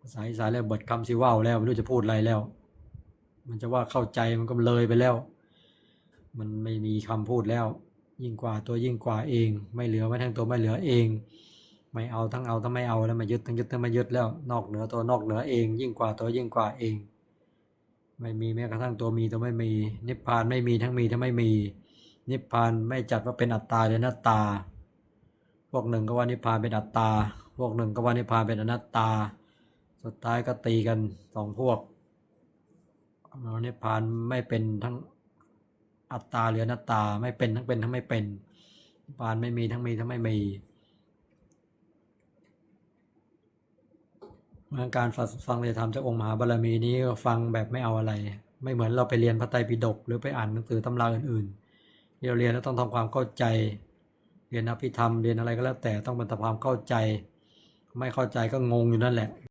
ภาษาอีสานเรียกเบิดคำสิว่าวแล้วไม่รู้จะพูดอะไรแล้ว มันจะว่าเข้าใจมันก็เลยไปแล้ว มันไม่มีคำพูดแล้ว ยิ่งกว่าตัวยิ่งกว่าเอง ไม่เหลือไม่ทั้งตัวไม่เหลือเอง ไม่เอาทั้งเอาทั้งไม่เอาแล้วม่ยึดทั้งยึดทั้งไม่ยึดแล้ว นอกเหนือตัวนอกเหนือเอง ยิ่งกว่าตัวยิ่งกว่าเอง ไม่มีแม้กระทั่งตัวมีตัวไม่มี นิพพานไม่มีทั้งมีทั้งไม่มี นิพพานไม่จัดว่าเป็นอัตตาหรืออนัตตา พวกหนึ่งก็ว่านิพพานเป็นอัตตา พวกหนึ่งก็ว่านิพพานเป็นอนัตตา สุดท้ายก็ตีกันสองพวกเอานิพพานไม่เป็นทั้งอัตตาหรืออนัตตาไม่เป็นทั้งเป็นทั้งไม่เป็นนิพพานไม่มีทั้งมีทั้งไม่มีเมื่อการฟังฟังเทศธรรมจากองค์มหาบารมีนี้ฟังแบบไม่เอาอะไร ไม่เหมือนเราไปเรียนพระไตรปิฎกหรือไปอ่านหนังสือตำราอื่นๆที่เราเรียนแล้วต้องทำความเข้าใจ เรียนอภิธรรมเรียนอะไรก็แล้วแต่ต้องบรรทความเข้าใจ ไม่เข้าใจก็งงอยู่นั่นแหละ